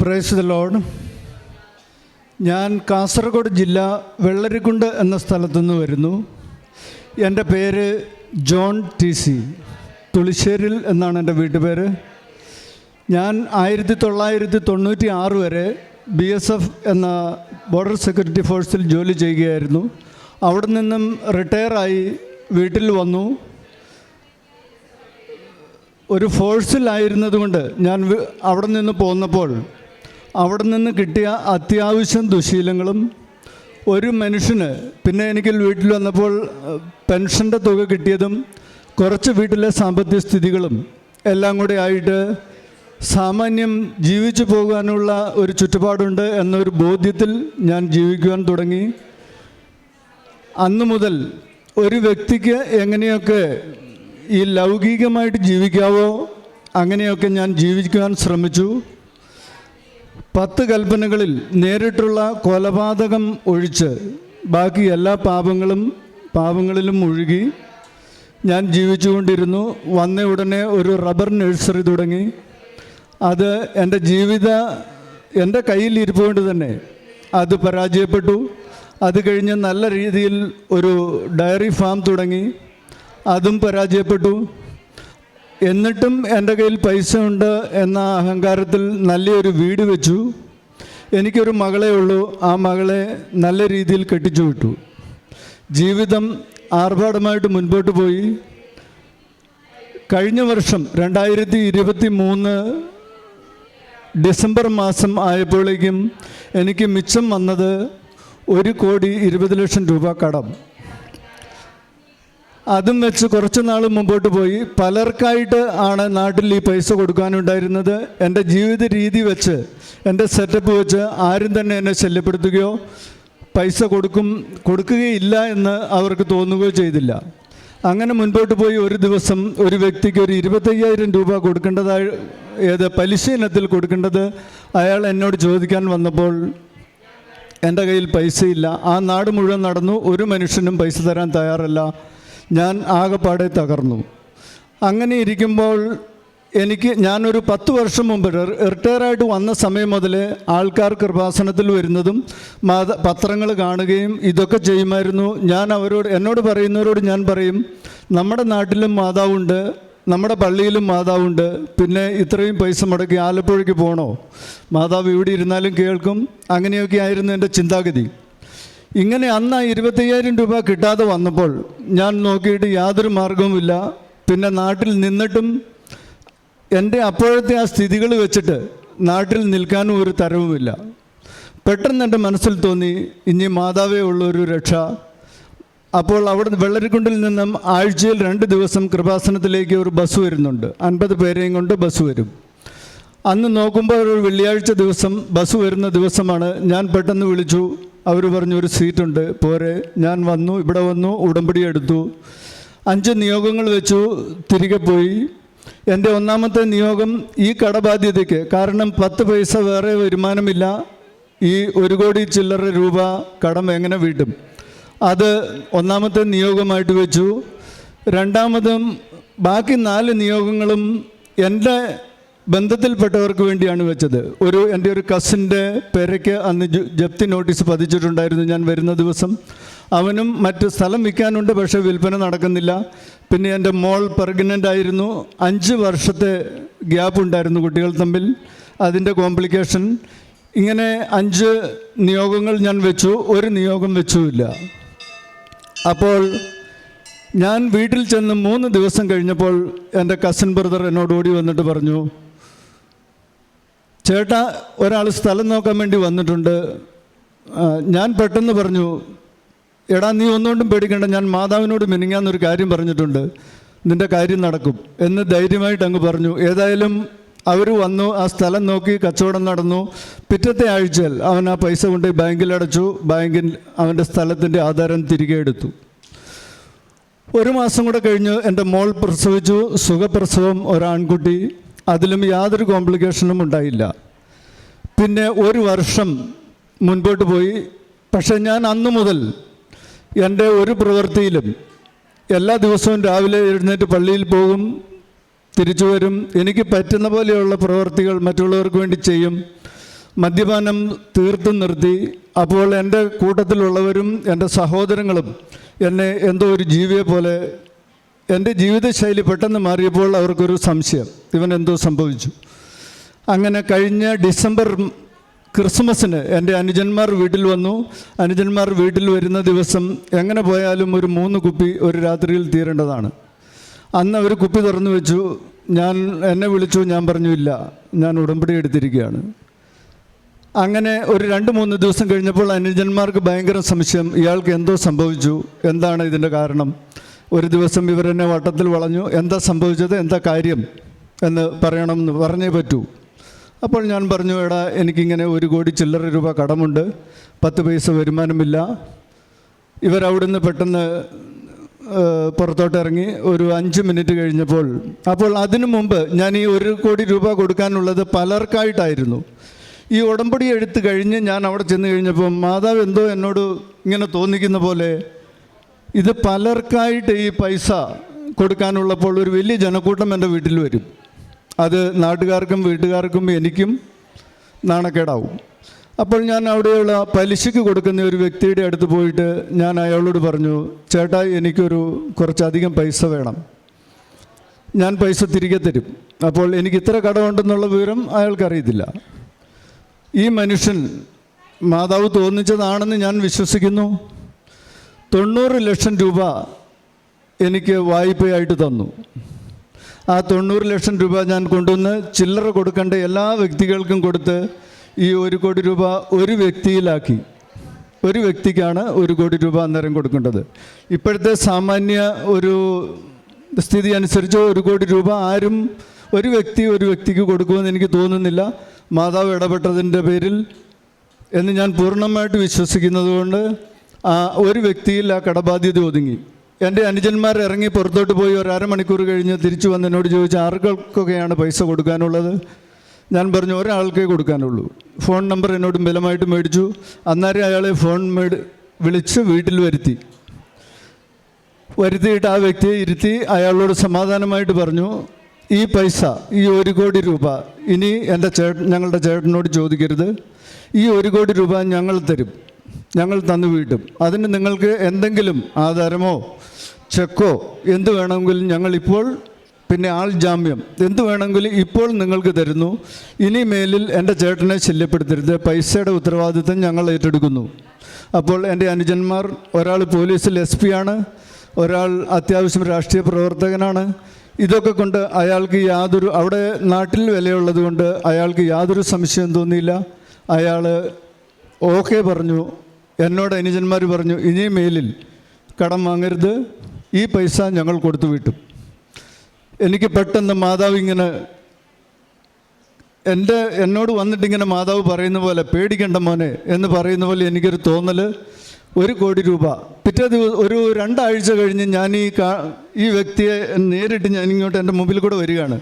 Praise the load ഞാൻ കാസർഗോഡ് ജില്ല വെള്ളരിക്കുണ്ട് എന്ന സ്ഥലത്തുനിന്ന് വരുന്നു. എന്റെ പേര് ജോൺ ടി സി. തുളിശ്ശേരിൽ എന്നാണ് എന്റെ വീട്ടുപേര്. ഞാൻ ആയിരത്തി തൊള്ളായിരത്തി തൊണ്ണൂറ്റി ആറ് വരെ ബി എസ് എഫ് എന്ന ബോർഡർ സെക്യൂരിറ്റി ഫോഴ്സിൽ ജോലി ചെയ്യുകയായിരുന്നു. അവിടെ നിന്നും റിട്ടയറായി വീട്ടിൽ വന്നു. ഒരു ഫോഴ്സിലായിരുന്നതുകൊണ്ട് ഞാൻ അവിടെ നിന്ന് പോന്നപ്പോൾ അവിടെ നിന്ന് കിട്ടിയ അത്യാവശ്യം ദുശീലങ്ങളും ഒരു മനുഷ്യന് പിന്നെ എനിക്ക് വീട്ടിൽ വന്നപ്പോൾ പെൻഷന്റെ തുക കിട്ടിയതും കുറച്ച് വീട്ടിലെ സാമ്പത്തിക സ്ഥിതികളും എല്ലാം കൂടെ ആയിട്ട് സാമാന്യം ജീവിച്ചു പോകാനുള്ള ഒരു ചുറ്റുപാടുണ്ട് എന്നൊരു ബോധ്യത്തിൽ ഞാൻ ജീവിക്കുവാൻ തുടങ്ങി. അന്നു മുതൽ ഒരു വ്യക്തിക്ക് എങ്ങനെയൊക്കെ ഈ ലൗകികമായിട്ട് ജീവിക്കാവോ അങ്ങനെയൊക്കെ ഞാൻ ജീവിക്കുവാൻ ശ്രമിച്ചു. പത്ത് കൽപ്പനകളിൽ നേരിട്ടുള്ള കൊലപാതകം ഒഴിച്ച് ബാക്കി എല്ലാ പാപങ്ങളും പാപങ്ങളിലും മുഴുകി ഞാൻ ജീവിച്ചുകൊണ്ടിരുന്നു. വന്ന ഉടനെ ഒരു റബ്ബർ നഴ്സറി തുടങ്ങി. അത് എന്റെ ജീവിത എന്റെ കയ്യിൽ ഇരിപ്പുകൊണ്ട് തന്നെ അത് പരാജയപ്പെട്ടു. അത് കഴിഞ്ഞ് നല്ല രീതിയിൽ ഒരു ഡയറി ഫാം തുടങ്ങി. അതും പരാജയപ്പെട്ടു. എന്നിട്ടും എന്റെ കയ്യിൽ പൈസ ഉണ്ട് എന്ന അഹങ്കാരത്തിൽ നല്ലൊരു വീട് വെച്ചു. എനിക്കൊരു മകളേ ഉള്ളൂ. ആ മകളെ നല്ല രീതിയിൽ കെട്ടിച്ചു വിട്ടു. ജീവിതം ആർഭാടമായിട്ട് മുൻപോട്ട് പോയി. കഴിഞ്ഞ വർഷം രണ്ടായിരത്തി ഇരുപത്തി മൂന്ന് ഡിസംബർ മാസം ആയപ്പോഴേക്കും എനിക്ക് മിച്ചം വന്നത് ഒരു കോടി ഇരുപത് ലക്ഷം രൂപ കടം. അതും വെച്ച് കുറച്ച് നാൾ മുമ്പോട്ട് പോയി. പലർക്കായിട്ട് ആണ് നാട്ടിൽ ഈ പൈസ കൊടുക്കാനുണ്ടായിരുന്നത്. എന്റെ ജീവിത രീതി വെച്ച് എന്റെ സെറ്റപ്പ് വെച്ച് ആരും തന്നെ എന്നെ ശല്യപ്പെടുത്തുകയോ പൈസ കൊടുക്കും കൊടുക്കുകയില്ല എന്ന് അവർക്ക് തോന്നുകയോ ചെയ്തില്ല. അങ്ങനെ മുൻപോട്ട് പോയി ഒരു ദിവസം ഒരു വ്യക്തിക്ക് ഒരു ഇരുപത്തയ്യായിരം രൂപ കൊടുക്കേണ്ടതായി ഏത് പലിശ ഇനത്തിൽ കൊടുക്കേണ്ടത് അയാൾ എന്നോട് ചോദിക്കാൻ വന്നപ്പോൾ എന്റെ കയ്യിൽ പൈസയില്ല. ആ നാട് മുഴുവൻ നടന്നു. ഒരു മനുഷ്യനും പൈസ തരാൻ തയ്യാറല്ല. ഞാൻ ആകെപ്പാടെ തകർന്നു. അങ്ങനെ ഇരിക്കുമ്പോൾ എനിക്ക് ഞാനൊരു പത്ത് വർഷം മുമ്പ് റിട്ടയറായിട്ട് വന്ന സമയം മുതൽ ആൾക്കാർ കൃപാസനത്തിൽ വരുന്നതും മാത പത്രങ്ങൾ കാണുകയും ഇതൊക്കെ ചെയ്യുമായിരുന്നു. ഞാൻ അവരോട് എന്നോട് പറയുന്നവരോട് ഞാൻ പറയും നമ്മുടെ നാട്ടിലും മാതാവുണ്ട് നമ്മുടെ പള്ളിയിലും മാതാവുണ്ട് പിന്നെ ഇത്രയും പൈസ മുടക്കി ആലപ്പുഴയ്ക്ക് പോകണോ മാതാവ് ഇവിടെ ഇരുന്നാലും കേൾക്കും. അങ്ങനെയൊക്കെ ആയിരുന്നു എന്റെ ചിന്താഗതി. ഇങ്ങനെ അന്ന് ആ ഇരുപത്തയ്യായിരം രൂപ കിട്ടാതെ വന്നപ്പോൾ ഞാൻ നോക്കിയിട്ട് യാതൊരു മാർഗവുമില്ല. പിന്നെ നാട്ടിൽ നിന്നിട്ടും എന്റെ അപ്പോഴത്തെ ആ സ്ഥിതികൾ വെച്ചിട്ട് നാട്ടിൽ നിൽക്കാനും ഒരു തരവുമില്ല. പെട്ടെന്ന് എന്റെ മനസ്സിൽ തോന്നി ഇനി മാതാവേ ഉള്ളൊരു രക്ഷ. അപ്പോൾ അവിടെ വെള്ളരിക്കുണ്ടിൽ നിന്നും ആഴ്ചയിൽ രണ്ട് ദിവസം കൃപാസനത്തിലേക്ക് ഒരു ബസ് വരുന്നുണ്ട്. അൻപത് പേരെയും കൊണ്ട് ബസ് വരും. അന്ന് നോക്കുമ്പോൾ ഒരു വെള്ളിയാഴ്ച ദിവസം ബസ് വരുന്ന ദിവസമാണ്. ഞാൻ പെട്ടെന്ന് വിളിച്ചു അവർ പറഞ്ഞു ഒരു സീറ്റുണ്ട് പോരെ. ഞാൻ വന്നു ഇവിടെ വന്നു ഉടമ്പടി എടുത്തു. അഞ്ച് നിയോഗങ്ങൾ വെച്ചു തിരികെ പോയി. എന്റെ ഒന്നാമത്തെ നിയോഗം ഈ കടബാധ്യതയ്ക്ക്. കാരണം പത്ത് പൈസ വേറെ വരുമാനമില്ല. ഈ ഒരു കോടി ചില്ലറ രൂപ കടം എങ്ങനെ വീട്ടും? അത് ഒന്നാമത്തെ നിയോഗമായിട്ട് വെച്ചു. രണ്ടാമതും ബാക്കി നാല് നിയോഗങ്ങളും എന്റെ ബന്ധത്തിൽപ്പെട്ടവർക്ക് വേണ്ടിയാണ് വെച്ചത്. ഒരു എന്റെ ഒരു കസിന്റെ പേരയ്ക്ക് അന്ന് ജപ്തി നോട്ടീസ് പതിച്ചിട്ടുണ്ടായിരുന്നു ഞാൻ വരുന്ന ദിവസം. അവനും മറ്റ് സ്ഥലം വിൽക്കാനുണ്ട് പക്ഷേ വിൽപ്പന നടക്കുന്നില്ല. പിന്നെ എന്റെ മോൾ പ്രഗ്നന്റ് ആയിരുന്നു. അഞ്ച് വർഷത്തെ ഗ്യാപ്പ് ഉണ്ടായിരുന്നു കുട്ടികൾ തമ്മിൽ. അതിന്റെ കോംപ്ലിക്കേഷൻ ഇങ്ങനെ അഞ്ച് നിയോഗങ്ങൾ ഞാൻ വെച്ചു. ഒരു നിയോഗം വെച്ചുമില്ല. അപ്പോൾ ഞാൻ വീട്ടിൽ ചെന്ന് മൂന്ന് ദിവസം കഴിഞ്ഞപ്പോൾ എന്റെ കസിൻ ബ്രദർ എന്നോട് ഓടി വന്നിട്ട് പറഞ്ഞു ചേട്ടാ ഒരാൾ സ്ഥലം നോക്കാൻ വേണ്ടി വന്നിട്ടുണ്ട്. ഞാൻ പെട്ടെന്ന് പറഞ്ഞു എടാ നീ ഒന്നുകൊണ്ടും പേടിക്കണ്ട ഞാൻ മാതാവിനോട് മിനിങ്ങാന്നൊരു കാര്യം പറഞ്ഞിട്ടുണ്ട്. നിന്റെ കാര്യം നടക്കും. എന്ന് ധൈര്യമായിട്ട് അങ്ങ് പറഞ്ഞു. ഏതായാലും അവർ വന്നു ആ സ്ഥലം നോക്കി കച്ചവടം നടന്നു. പിറ്റത്തെ ആഴ്ചയിൽ അവൻ ആ പൈസ കൊണ്ട് ബാങ്കിൽ അടച്ചു. ബാങ്കിൽ അവന്റെ സ്ഥലത്തിന്റെ ആധാരം തിരികെ എടുത്തു. ഒരു മാസം കൂടെ കഴിഞ്ഞ് എന്റെ മോൾ പ്രസവിച്ചു. സുഖപ്രസവം ഒരാൺകുട്ടി. അതിലും യാതൊരു കോംപ്ലിക്കേഷനും ഉണ്ടായില്ല. പിന്നെ ഒരു വർഷം മുൻപോട്ട് പോയി. പക്ഷെ ഞാൻ അന്നു മുതൽ എന്റെ ഒരു പ്രവൃത്തിയിലും എല്ലാ ദിവസവും രാവിലെ എഴുന്നേറ്റ് പള്ളിയിൽ പോകും തിരിച്ചു വരും. എനിക്ക് പറ്റുന്ന പോലെയുള്ള പ്രവൃത്തികൾ മറ്റുള്ളവർക്ക് വേണ്ടി ചെയ്യും. മദ്യപാനം തീർത്തും നിർത്തി. അപ്പോൾ എന്റെ കൂട്ടത്തിലുള്ളവരും എന്റെ സഹോദരങ്ങളും എന്നെ എന്തോ ഒരു ജീവിയെ പോലെ എന്റെ ജീവിതശൈലി പെട്ടെന്ന് മാറിയപ്പോൾ അവർക്കൊരു സംശയം. ഇവൻ എന്തോ സംഭവിച്ചു. അങ്ങനെ കഴിഞ്ഞ ഡിസംബർ ക്രിസ്മസിന് എന്റെ അനുജന്മാർ വീട്ടിൽ വന്നു. അനുജന്മാർ വീട്ടിൽ വരുന്ന ദിവസം എങ്ങനെ പോയാലും ഒരു മൂന്ന് കുപ്പി ഒരു രാത്രിയിൽ തീരേണ്ടതാണ്. അന്ന് അവർ കുപ്പി തുറന്നു വെച്ചു. ഞാൻ എന്നെ വിളിച്ചു. ഞാൻ പറഞ്ഞു ഇല്ല ഞാൻ ഉടമ്പടി എടുത്തിരിക്കുകയാണ്. അങ്ങനെ ഒരു രണ്ട് മൂന്ന് ദിവസം കഴിഞ്ഞപ്പോൾ അനുജന്മാർക്ക് ഭയങ്കര സംശയം. ഇയാൾക്ക് എന്തോ സംഭവിച്ചു. എന്താണ് ഇതിന്റെ കാരണം? ഒരു ദിവസം ഇവരെന്നെ വട്ടത്തിൽ വളഞ്ഞു. എന്താ സംഭവിച്ചത്? എന്താ കാര്യം? എന്ന് പറയണമെന്ന് പറഞ്ഞേ പറ്റൂ. അപ്പോൾ ഞാൻ പറഞ്ഞു എടാ എനിക്കിങ്ങനെ ഒരു കോടി ചില്ലറ രൂപ കടമുണ്ട്. പത്ത് പൈസ വരുമാനമില്ല. ഇവരവിടുന്ന് പെട്ടെന്ന് പുറത്തോട്ട് ഇറങ്ങി ഒരു അഞ്ച് മിനിറ്റ് കഴിഞ്ഞപ്പോൾ അപ്പോൾ അതിനു മുമ്പ് ഞാൻ ഈ ഒരു കോടി രൂപ കൊടുക്കാനുള്ളത് പലർക്കായിട്ടായിരുന്നു. ഈ ഉടമ്പടി എഴുത്ത് കഴിഞ്ഞ് ഞാൻ അവിടെ ചെന്ന് കഴിഞ്ഞപ്പോൾ മാതാവ് എന്തോ എന്നോട് ഇങ്ങനെ തോന്നിക്കുന്ന പോലെ ഇത് പലർക്കായിട്ട് ഈ പൈസ കൊടുക്കാനുള്ളപ്പോൾ ഒരു വലിയ ജനക്കൂട്ടം എന്റെ വീട്ടിൽ വരും. അത് നാട്ടുകാർക്കും വീട്ടുകാർക്കും എനിക്കും നാണക്കേടാവും. അപ്പോൾ ഞാൻ അവിടെയുള്ള പലിശയ്ക്ക് കൊടുക്കുന്ന ഒരു വ്യക്തിയുടെ അടുത്ത് പോയിട്ട് ഞാൻ അയാളോട് പറഞ്ഞു ചേട്ടാ എനിക്കൊരു കുറച്ചധികം പൈസ വേണം. ഞാൻ പൈസ തിരികെ തരും. അപ്പോൾ എനിക്ക് ഇത്ര കടമുണ്ടെന്നുള്ള വിവരം അയാൾക്കറിയത്തില്ല. ഈ മനുഷ്യൻ മാതാവ് തോന്നിച്ചതാണെന്ന് ഞാൻ വിശ്വസിക്കുന്നു. തൊണ്ണൂറ് ലക്ഷം രൂപ എനിക്ക് വായ്പയായിട്ട് തന്നു. ആ തൊണ്ണൂറ് ലക്ഷം രൂപ ഞാൻ കൊണ്ടുവന്ന് ചില്ലറ കൊടുക്കേണ്ട എല്ലാ വ്യക്തികൾക്കും കൊടുത്ത് ഈ ഒരു കോടി രൂപ ഒരു വ്യക്തിയിലാക്കി. ഒരു വ്യക്തിക്കാണ് ഒരു കോടി രൂപ അന്നേരം കൊടുക്കേണ്ടത്. ഇപ്പോഴത്തെ സാമാന്യ ഒരു സ്ഥിതി അനുസരിച്ച് ഒരു കോടി രൂപ ആരും ഒരു വ്യക്തി ഒരു വ്യക്തിക്ക് കൊടുക്കുമെന്ന് എനിക്ക് തോന്നുന്നില്ല. മാതാവ് ഇടപെട്ടതിന്റെ പേരിൽ എന്ന് ഞാൻ പൂർണമായിട്ട് വിശ്വസിക്കുന്നത് കൊണ്ട് ഒരു വ്യക്തിയിൽ ആ കടബാധ്യത ഒതുങ്ങി. എന്റെ അനുജന്മാർ ഇറങ്ങി പുറത്തോട്ട് പോയി ഒരു അരമണിക്കൂർ കഴിഞ്ഞ് തിരിച്ചു വന്ന് എന്നോട് ചോദിച്ചു ആർക്കൊക്കെയാണ് പൈസ കൊടുക്കാനുള്ളത്? ഞാൻ പറഞ്ഞു ഒരാൾക്കേ കൊടുക്കാനുള്ളൂ. ഫോൺ നമ്പർ എന്നോട് ബലമായിട്ട് മേടിച്ചു. അന്നേരം അയാളെ ഫോൺ മേടി വിളിച്ച് വീട്ടിൽ വരുത്തി. വരുത്തിയിട്ട് ആ വ്യക്തിയെ ഇരുത്തി അയാളോട് സമാധാനമായിട്ട് പറഞ്ഞു ഈ പൈസ ഈ ഒരു കോടി രൂപ ഇനി എന്റെ ചേട്ടൻ ഞങ്ങളുടെ ചേട്ടനോട് ചോദിക്കരുത്. ഈ ഒരു കോടി രൂപ ഞങ്ങൾ തരും. ഞങ്ങൾ തന്നു വീട്ടും അതിന് നിങ്ങൾക്ക് എന്തെങ്കിലും ആധാരമോ ചെക്കോ എന്ത് വേണമെങ്കിലും ഞങ്ങൾ ഇപ്പോൾ പിന്നെ ആൾ ജാമ്യം എന്ത് വേണമെങ്കിലും ഇപ്പോൾ നിങ്ങൾക്ക് തരുന്നു. ഇനി മേലിൽ എന്റെ ചേട്ടനെ ശല്യപ്പെടുത്തരുത്. പൈസയുടെ ഉത്തരവാദിത്തം ഞങ്ങൾ ഏറ്റെടുക്കുന്നു. അപ്പോൾ എന്റെ അനുജന്മാർ ഒരാൾ പോലീസിൽ എസ് പി ആണ് ഒരാൾ അത്യാവശ്യം രാഷ്ട്രീയ പ്രവർത്തകനാണ്. ഇതൊക്കെ കൊണ്ട് അയാൾക്ക് യാതൊരു അവിടെ നാട്ടിൽ വിലയുള്ളത് കൊണ്ട് അയാൾക്ക് യാതൊരു സംശയം തോന്നിയില്ല. അയാൾ ഓക്കെ പറഞ്ഞു. എന്നോട് അനുജന്മാർ പറഞ്ഞു ഇനി മേലിൽ കടം വാങ്ങരുത്. ഈ പൈസ ഞങ്ങൾ കൊടുത്തു വിട്ടു. എനിക്ക് പെട്ടെന്ന് മാതാവ് ഇങ്ങനെ എന്റെ എന്നോട് വന്നിട്ടിങ്ങനെ മാതാവ് പറയുന്ന പോലെ പേടിക്കണ്ട മോനെ എന്ന് പറയുന്ന പോലെ എനിക്കൊരു തോന്നൽ ഒരു കോടി രൂപ. പിറ്റേ ദിവസം ഒരു രണ്ടാഴ്ച കഴിഞ്ഞ് ഞാൻ ഈ ഈ വ്യക്തിയെ നേരിട്ട് ഞാൻ ഇങ്ങോട്ട് എന്റെ മുമ്പിൽ കൂടെ വരികയാണ്.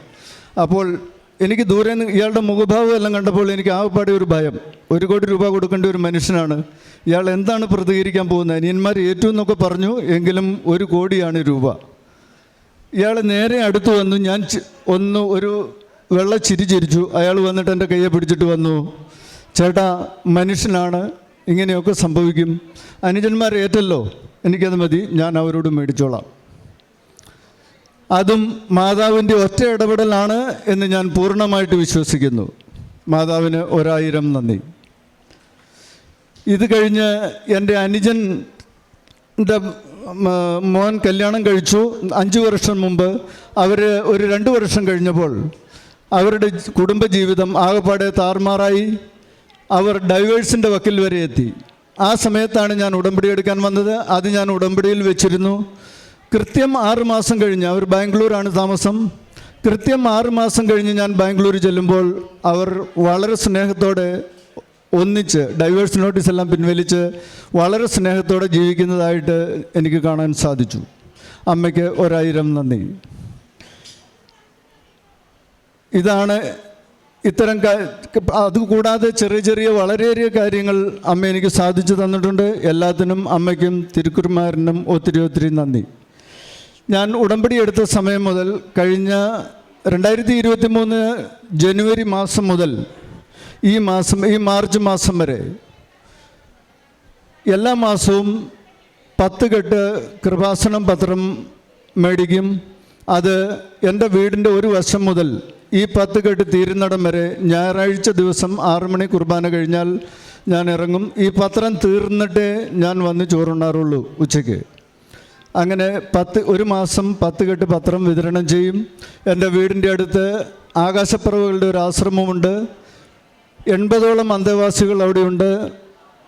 അപ്പോൾ എനിക്ക് ദൂരെ നിന്ന് ഇയാളുടെ മുഖഭാവം എല്ലാം കണ്ടപ്പോൾ എനിക്ക് ആകെപ്പാടെ ഒരു ഭയം. ഒരു കോടി രൂപ കൊടുക്കേണ്ട ഒരു മനുഷ്യനാണ്. ഇയാൾ എന്താണ് പ്രതികരിക്കാൻ പോകുന്നത്? അനിയന്മാർ ഏറ്റവും എന്നൊക്കെ പറഞ്ഞു എങ്കിലും ഒരു കോടിയാണ് രൂപ. ഇയാൾ നേരെ അടുത്ത് വന്നു. ഞാൻ ഒന്ന് ഒരു വെള്ള ചിരി ചിരിച്ചു. അയാൾ വന്നിട്ട് എന്റെ കയ്യെ പിടിച്ചിട്ട് വന്നു. ചേട്ടാ മനുഷ്യനാണ്. ഇങ്ങനെയൊക്കെ സംഭവിക്കും. അനുജന്മാർ ഏറ്റല്ലോ. എനിക്കത് മതി. ഞാൻ അവരോട് മേടിച്ചോളാം. അതും മാതാവിന്റെ ഒറ്റ ഇടപെടലാണ് എന്ന് ഞാൻ പൂർണമായിട്ട് വിശ്വസിക്കുന്നു. മാതാവിന് ഒരായിരം നന്ദി. ഇത് കഴിഞ്ഞ് എന്റെ അനുജൻ മോൻ കല്യാണം കഴിച്ചു. അഞ്ച് വർഷം മുമ്പ് അവർ ഒരു രണ്ട് വർഷം കഴിഞ്ഞപ്പോൾ അവരുടെ കുടുംബജീവിതം ആകെപ്പാടെ താറുമാറായി അവർ ഡൈവേഴ്സിന്റെ വക്കിൽ വരെ എത്തി. ആ സമയത്താണ് ഞാൻ ഉടമ്പടി എടുക്കാൻ വന്നത്. അത് ഞാൻ ഉടമ്പടിയിൽ വെച്ചിരുന്നു. കൃത്യം ആറ് മാസം കഴിഞ്ഞ് അവർ ബാംഗ്ലൂരാണ് താമസം. കൃത്യം ആറ് മാസം കഴിഞ്ഞ് ഞാൻ ബാംഗ്ലൂർ ചെല്ലുമ്പോൾ അവർ വളരെ സ്നേഹത്തോടെ ഒന്നിച്ച് ഡൈവേഴ്സ് നോട്ടീസ് എല്ലാം പിൻവലിച്ച് വളരെ സ്നേഹത്തോടെ ജീവിക്കുന്നതായിട്ട് എനിക്ക് കാണാൻ സാധിച്ചു. അമ്മയ്ക്ക് ഒരായിരം നന്ദി. ഇതാണ് ഇത്തരം അതുകൂടാതെ ചെറിയ ചെറിയ വളരെയേറിയ കാര്യങ്ങൾ അമ്മ എനിക്ക് സാധിച്ചു തന്നിട്ടുണ്ട്. എല്ലാത്തിനും അമ്മയ്ക്കും തിരുക്കുറുമാരനും ഒത്തിരി ഒത്തിരി നന്ദി. ഞാൻ ഉടമ്പടി എടുത്ത സമയം മുതൽ കഴിഞ്ഞ രണ്ടായിരത്തി ഇരുപത്തി മൂന്ന് ജനുവരി മാസം മുതൽ ഈ മാസം ഈ മാർച്ച് മാസം വരെ എല്ലാ മാസവും പത്ത് കെട്ട് കൃപാസനം പത്രം മേടിക്കും. അത് എന്റെ വീടിന്റെ ഒരു വശം മുതൽ ഈ പത്ത് കെട്ട് തീരുന്നിടം വരെ ഞായറാഴ്ച ദിവസം ആറ് മണി കുർബാന കഴിഞ്ഞാൽ ഞാൻ ഇറങ്ങും. ഈ പത്രം തീർന്നിട്ടേ ഞാൻ വന്ന് ചോറുണ്ണാറുള്ളൂ ഉച്ചയ്ക്ക്. അങ്ങനെ പത്ത് ഒരു മാസം പത്ത് കെട്ട് പത്രം വിതരണം ചെയ്യും. എന്റെ വീടിന്റെ അടുത്ത് ആകാശപ്പറവുകളുടെ ഒരു ആശ്രമമുണ്ട്. എൺപതോളം അന്തേവാസികൾ അവിടെയുണ്ട്.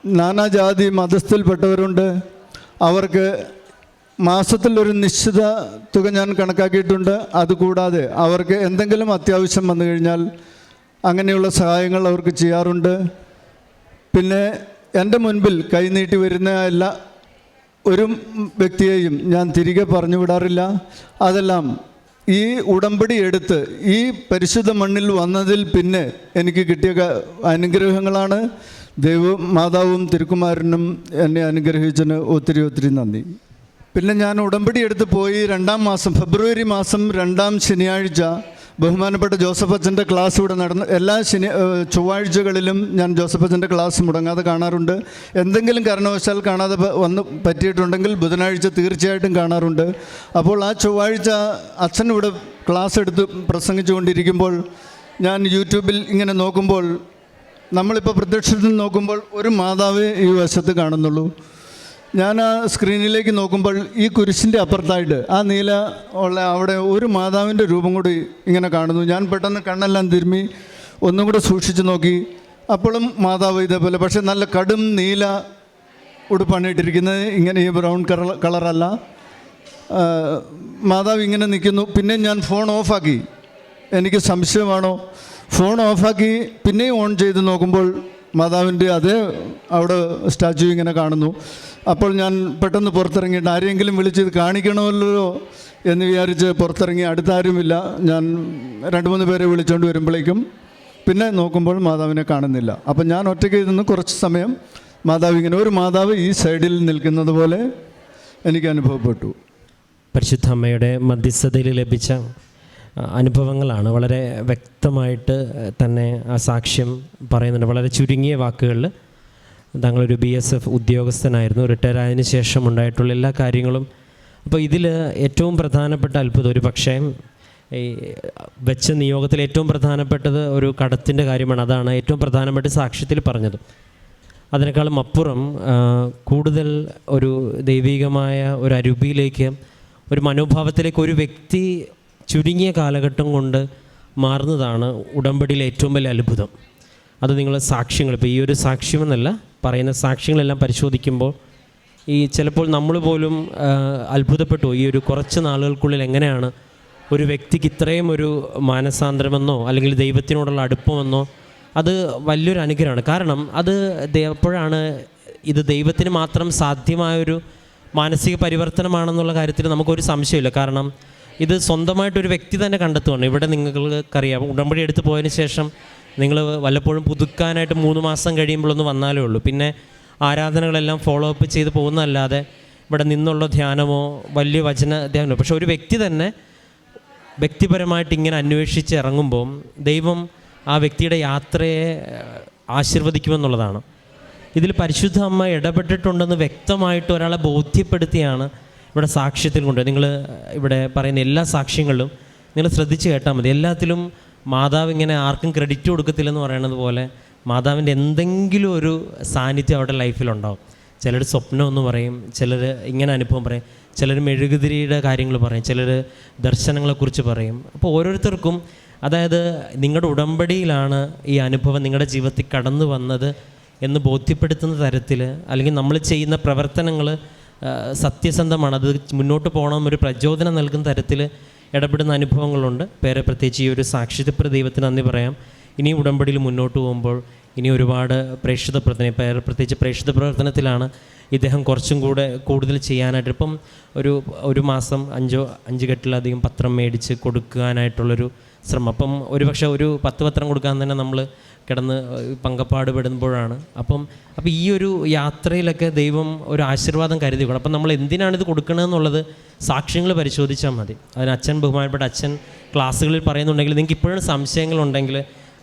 നാനാജാതി മതസ്ഥയിൽപ്പെട്ടവരുണ്ട് അവർക്ക് മാസത്തിൽ ഒരു നിശ്ചിത തുക ഞാൻ കണക്കാക്കിയിട്ടുണ്ട്. അതുകൂടാതെ അവർക്ക് എന്തെങ്കിലും അത്യാവശ്യം വന്നു കഴിഞ്ഞാൽ അങ്ങനെയുള്ള സഹായങ്ങൾ അവർക്ക് ചെയ്യാറുണ്ട്. പിന്നെ എന്റെ മുൻപിൽ കൈനീട്ടി വരുന്ന എല്ലാ ഒരു വ്യക്തിയെയും ഞാൻ തിരികെ പറഞ്ഞു വിടാറില്ല. അതെല്ലാം ഈ ഉടമ്പടി എടുത്ത് ഈ പരിശുദ്ധ മണ്ണിൽ വന്നതിൽ പിന്നെ എനിക്ക് കിട്ടിയ അനുഗ്രഹങ്ങളാണ്. ദൈവ മാതാവും തിരുക്കുമാരനും എന്നെ അനുഗ്രഹിച്ചതിന് ഒത്തിരി ഒത്തിരി നന്ദി. പിന്നെ ഞാൻ ഉടമ്പടി എടുത്ത് പോയി രണ്ടാം മാസം ഫെബ്രുവരി മാസം രണ്ടാം ശനിയാഴ്ച ബഹുമാനപ്പെട്ട ജോസഫ് അച്ഛന്റെ ക്ലാസ് ഇവിടെ നടന്ന് എല്ലാ ശനി ചൊവ്വാഴ്ചകളിലും ഞാൻ ജോസഫ് അച്ഛന്റെ ക്ലാസ് മുടങ്ങാതെ കാണാറുണ്ട്. എന്തെങ്കിലും കാരണവശാൽ കാണാതെ വന്ന് പറ്റിയിട്ടുണ്ടെങ്കിൽ ബുധനാഴ്ച തീർച്ചയായിട്ടും കാണാറുണ്ട്. അപ്പോൾ ആ ചൊവ്വാഴ്ച അച്ഛൻ ഇവിടെ ക്ലാസ് എടുത്ത് പ്രസംഗിച്ചുകൊണ്ടിരിക്കുമ്പോൾ ഞാൻ യൂട്യൂബിൽ ഇങ്ങനെ നോക്കുമ്പോൾ നമ്മളിപ്പോൾ പ്രത്യക്ഷത്തിൽ നോക്കുമ്പോൾ ഒരു മാതാവേ ഈ വശത്ത് കാണുന്നുള്ളൂ. ഞാൻ ആ സ്ക്രീനിലേക്ക് നോക്കുമ്പോൾ ഈ കുരിശിന്റെ അപ്പുറത്തായിട്ട് ആ നീല ഉള്ള അവിടെ ഒരു മാതാവിന്റെ രൂപം കൂടി ഇങ്ങനെ കാണുന്നു. ഞാൻ പെട്ടെന്ന് കണ്ണെല്ലാം തിരുമ്മി ഒന്നും കൂടെ സൂക്ഷിച്ച് നോക്കി. അപ്പോഴും മാതാവ് ഇതേപോലെ. പക്ഷേ നല്ല കടും നീല ഉടുപ്പണിയിട്ടിരിക്കുന്നത് ഇങ്ങനെ ഈ ബ്രൗൺ കളർ കളറല്ല. മാതാവ് ഇങ്ങനെ നിൽക്കുന്നു. പിന്നെ ഞാൻ ഫോൺ ഓഫാക്കി. എനിക്ക് സംശയമാണോ? ഫോൺ ഓഫാക്കി പിന്നെയും ഓൺ ചെയ്ത് നോക്കുമ്പോൾ മാതാവിന്റെ അതേ അവിടെ സ്റ്റാച്ചു ഇങ്ങനെ കാണുന്നു. അപ്പോൾ ഞാൻ പെട്ടെന്ന് പുറത്തിറങ്ങിയിട്ട് ആരെങ്കിലും വിളിച്ചത് കാണിക്കണമല്ലോ എന്ന് വിചാരിച്ച് പുറത്തിറങ്ങി അടുത്താരുമില്ല. ഞാൻ രണ്ട് മൂന്ന് പേരെ വിളിച്ചുകൊണ്ട് വരുമ്പോഴേക്കും പിന്നെ നോക്കുമ്പോൾ മാതാവിനെ കാണുന്നില്ല. അപ്പം ഞാൻ ഒറ്റയ്ക്ക് ഇരുന്ന് കുറച്ച് സമയം മാതാവ് ഇങ്ങനെ ഒരു മാതാവ് ഈ സൈഡിൽ നിൽക്കുന്നത് പോലെ എനിക്ക് അനുഭവപ്പെട്ടു. പരിശുദ്ധ അമ്മയുടെ മധ്യസ്ഥതയിൽ ലഭിച്ച അനുഭവങ്ങളാണ്. വളരെ വ്യക്തമായിട്ട് തന്നെ ആ സാക്ഷ്യം പറയുന്നുണ്ട്. വളരെ ചുരുങ്ങിയ വാക്കുകളിൽ താങ്കളൊരു ബി എസ് എഫ് ഉദ്യോഗസ്ഥനായിരുന്നു. റിട്ടയർ ആയതിനു ശേഷം ഉണ്ടായിട്ടുള്ള എല്ലാ കാര്യങ്ങളും. അപ്പോൾ ഇതിൽ ഏറ്റവും പ്രധാനപ്പെട്ട അത്ഭുതം ഒരു പക്ഷേ ഈ വെച്ച നിയോഗത്തിൽ ഏറ്റവും പ്രധാനപ്പെട്ടത് ഒരു കടത്തിന്റെ കാര്യമാണ്. അതാണ് ഏറ്റവും പ്രധാനപ്പെട്ട സാക്ഷ്യത്തിൽ പറഞ്ഞത്. അതിനേക്കാളും അപ്പുറം കൂടുതൽ ഒരു ദൈവികമായ ഒരു അരുപിയിലേക്ക് ഒരു മനോഭാവത്തിലേക്ക് ഒരു വ്യക്തി ചുരുങ്ങിയ കാലഘട്ടം കൊണ്ട് മാറുന്നതാണ് ഉടമ്പടിയിലെ ഏറ്റവും വലിയ അത്ഭുതം. അത് നിങ്ങൾ സാക്ഷ്യങ്ങൾ. ഇപ്പോൾ ഈ ഒരു സാക്ഷ്യമെന്നല്ല പറയുന്ന സാക്ഷ്യങ്ങളെല്ലാം പരിശോധിക്കുമ്പോൾ ഈ ചിലപ്പോൾ നമ്മൾ പോലും അത്ഭുതപ്പെട്ടു. ഈ ഒരു കുറച്ച് നാളുകൾക്കുള്ളിൽ എങ്ങനെയാണ് ഒരു വ്യക്തിക്ക് ഇത്രയും ഒരു മാനസാന്തരമെന്നോ അല്ലെങ്കിൽ ദൈവത്തിനോടുള്ള അടുപ്പമെന്നോ അത് വലിയൊരു അനുഗ്രഹമാണ്. കാരണം അത് എപ്പോഴാണ് ഇത് ദൈവത്തിന് മാത്രം സാധ്യമായൊരു മാനസിക പരിവർത്തനമാണെന്നുള്ള കാര്യത്തിൽ നമുക്കൊരു സംശയമില്ല. കാരണം ഇത് സ്വന്തമായിട്ടൊരു വ്യക്തി തന്നെ കണ്ടെത്തുകയാണ് ഇവിടെ നിങ്ങൾക്കറിയാം. ഉടമ്പടി എടുത്തു പോയതിന് ശേഷം നിങ്ങൾ വല്ലപ്പോഴും പുതുക്കാനായിട്ട് മൂന്ന് മാസം കഴിയുമ്പോഴൊന്ന് വന്നാലേ ഉള്ളൂ. പിന്നെ ആരാധനകളെല്ലാം ഫോളോ അപ്പ് ചെയ്ത് പോകുന്നതല്ലാതെ ഇവിടെ നിന്നുള്ള ധ്യാനമോ വലിയ വചന ധ്യാനമോ. പക്ഷെ ഒരു വ്യക്തി തന്നെ വ്യക്തിപരമായിട്ട് ഇങ്ങനെ അന്വേഷിച്ച് ഇറങ്ങുമ്പോൾ ദൈവം ആ വ്യക്തിയുടെ യാത്രയെ ആശീർവദിക്കുമെന്നുള്ളതാണ്. ഇതിൽ പരിശുദ്ധ അമ്മ ഇടപെട്ടിട്ടുണ്ടെന്ന് വ്യക്തമായിട്ട് ഒരാളെ ബോധ്യപ്പെടുത്തിയാണ് ഇവിടെ സാക്ഷ്യത്തിൽ കൊണ്ട്. നിങ്ങൾ ഇവിടെ പറയുന്ന എല്ലാ സാക്ഷ്യങ്ങളിലും നിങ്ങൾ ശ്രദ്ധിച്ച് കേട്ടാൽ മതി. എല്ലാത്തിലും മാതാവ് ഇങ്ങനെ ആർക്കും ക്രെഡിറ്റ് കൊടുക്കത്തില്ലെന്ന് പറയുന്നത് പോലെ മാതാവിന്റെ എന്തെങ്കിലും ഒരു സാന്നിധ്യം അവരുടെ ലൈഫിലുണ്ടാവും. ചിലർ സ്വപ്നം എന്ന് പറയും ചിലർ ഇങ്ങനെ അനുഭവം പറയും ചിലർ മെഴുകുതിരിയുടെ കാര്യങ്ങൾ പറയും ചിലർ ദർശനങ്ങളെക്കുറിച്ച് പറയും. അപ്പോൾ ഓരോരുത്തർക്കും അതായത് നിങ്ങളുടെ ഉടമ്പടിയിലാണ് ഈ അനുഭവം നിങ്ങളുടെ ജീവിതത്തിൽ കടന്നു വന്നത് എന്ന് ബോധ്യപ്പെടുത്തുന്ന തരത്തിൽ അല്ലെങ്കിൽ നമ്മൾ ചെയ്യുന്ന പ്രവർത്തനങ്ങൾ സത്യസന്ധമാണ്. അത് മുന്നോട്ട് പോകണം ഒരു പ്രചോദനം നൽകുന്ന തരത്തിൽ ഇടപെടുന്ന അനുഭവങ്ങളുണ്ട്. പേരെ പ്രത്യേകിച്ച് ഈ ഒരു സാക്ഷിതപ്ര ദൈവത്തിന് നന്ദി പറയാം. ഇനി ഉടമ്പടിയിൽ മുന്നോട്ട് പോകുമ്പോൾ ഇനി ഒരുപാട് പ്രേക്ഷിത പ്രവർത്തനം പേരെ പ്രത്യേകിച്ച് പ്രേക്ഷിത പ്രവർത്തനത്തിലാണ് ഇദ്ദേഹം കുറച്ചും കൂടെ കൂടുതൽ ചെയ്യാനായിട്ട്. ഇപ്പം ഒരു ഒരു മാസം അഞ്ചോ അഞ്ച് കെട്ടിലധികം പത്രം മേടിച്ച് കൊടുക്കാനായിട്ടുള്ളൊരു ശ്രമം. അപ്പം ഒരുപക്ഷെ ഒരു പത്ത് പത്രം കൊടുക്കാൻ തന്നെ നമ്മൾ കിടന്ന് പങ്കപ്പാട് പെടുമ്പോഴാണ് അപ്പം അപ്പം ഈ ഒരു യാത്രയിലൊക്കെ ദൈവം ഒരു ആശീർവാദം കരുതി കൊടുക്കും അപ്പം നമ്മൾ എന്തിനാണ് ഇത് കൊടുക്കണമെന്നുള്ളത് സാക്ഷ്യങ്ങൾ പരിശോധിച്ചാൽ മതി. അതിന് അച്ഛൻ ബഹുമാനപ്പെട്ട അച്ഛൻ ക്ലാസ്സുകളിൽ പറയുന്നുണ്ടെങ്കിൽ നിങ്ങൾക്ക് ഇപ്പോഴും സംശയങ്ങളുണ്ടെങ്കിൽ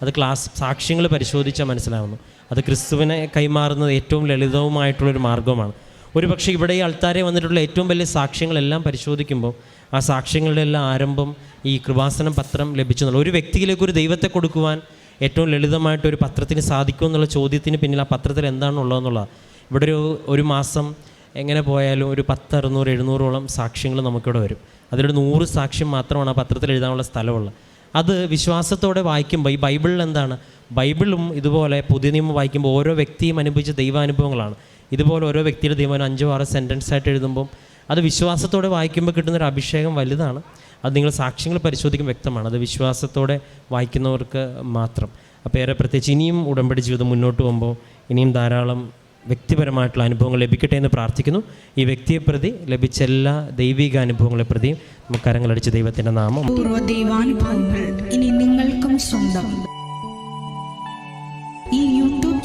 അത് ക്ലാസ് സാക്ഷ്യങ്ങൾ പരിശോധിച്ചാൽ മനസ്സിലാവുന്നു. അത് ക്രിസ്തുവിനെ കൈമാറുന്നത് ഏറ്റവും ലളിതവുമായിട്ടുള്ളൊരു മാർഗമാണ്. ഒരു പക്ഷേ ഇവിടെ ഈ ആൾക്കാരെ വന്നിട്ടുള്ള ഏറ്റവും വലിയ സാക്ഷ്യങ്ങളെല്ലാം പരിശോധിക്കുമ്പോൾ ആ സാക്ഷ്യങ്ങളുടെ എല്ലാം ആരംഭം ഈ കൃപാസനം പത്രം ലഭിച്ചു ഒരു വ്യക്തിയിലേക്ക് ഒരു ദൈവത്തെ കൊടുക്കുവാൻ ഏറ്റവും ലളിതമായിട്ട് ഒരു പത്രത്തിന് സാധിക്കുമോ എന്നുള്ള ചോദ്യത്തിന് പിന്നിൽ ആ പത്രത്തിൽ എന്താണുള്ളതെന്നുള്ളതാണ് ഇവിടെ ഒരു ഒരു മാസം എങ്ങനെ പോയാലും ഒരു പത്ത് അറുന്നൂറ് എഴുന്നൂറോളം സാക്ഷ്യങ്ങൾ നമുക്കിവിടെ വരും. അതിലൊരു നൂറ് സാക്ഷ്യം മാത്രമാണ് ആ പത്രത്തിൽ എഴുതാനുള്ള സ്ഥലമുള്ളത്. അത് വിശ്വാസത്തോടെ വായിക്കുമ്പോൾ ഈ ബൈബിളിൽ എന്താണ്? ബൈബിളും ഇതുപോലെ പുതിയ നിയമം വായിക്കുമ്പോൾ ഓരോ വ്യക്തിയും അനുഭവിച്ച ദൈവാനുഭവങ്ങളാണ്. ഇതുപോലെ ഓരോ വ്യക്തിയുടെ ദൈവം അഞ്ചോ ആറോ സെന്റൻസ് ആയിട്ട് എഴുതുമ്പം അത് വിശ്വാസത്തോടെ വായിക്കുമ്പോൾ കിട്ടുന്നൊരു അഭിഷേകം വലുതാണ്. അത് നിങ്ങൾ സാക്ഷ്യങ്ങൾ പരിശോധിക്കും വ്യക്തമാണ്. അത് വിശ്വാസത്തോടെ വായിക്കുന്നവർക്ക് മാത്രം. അപ്പോൾ ഏറെ പ്രത്യേകിച്ച് ഇനിയും ഉടമ്പടി ജീവിതം മുന്നോട്ട് പോകുമ്പോൾ ഇനിയും ധാരാളം വ്യക്തിപരമായിട്ടുള്ള അനുഭവങ്ങൾ ലഭിക്കട്ടെ എന്ന് പ്രാർത്ഥിക്കുന്നു. ഈ വ്യക്തിയെ പ്രതി ലഭിച്ച എല്ലാ ദൈവിക അനുഭവങ്ങളെ പ്രതിയും നമുക്ക് കരങ്ങളടിച്ച് ദൈവത്തിന്റെ നാമം. പൂർവ ദൈവാനുഭവങ്ങൾ ഇനി നിങ്ങൾക്കും സ്വന്തം.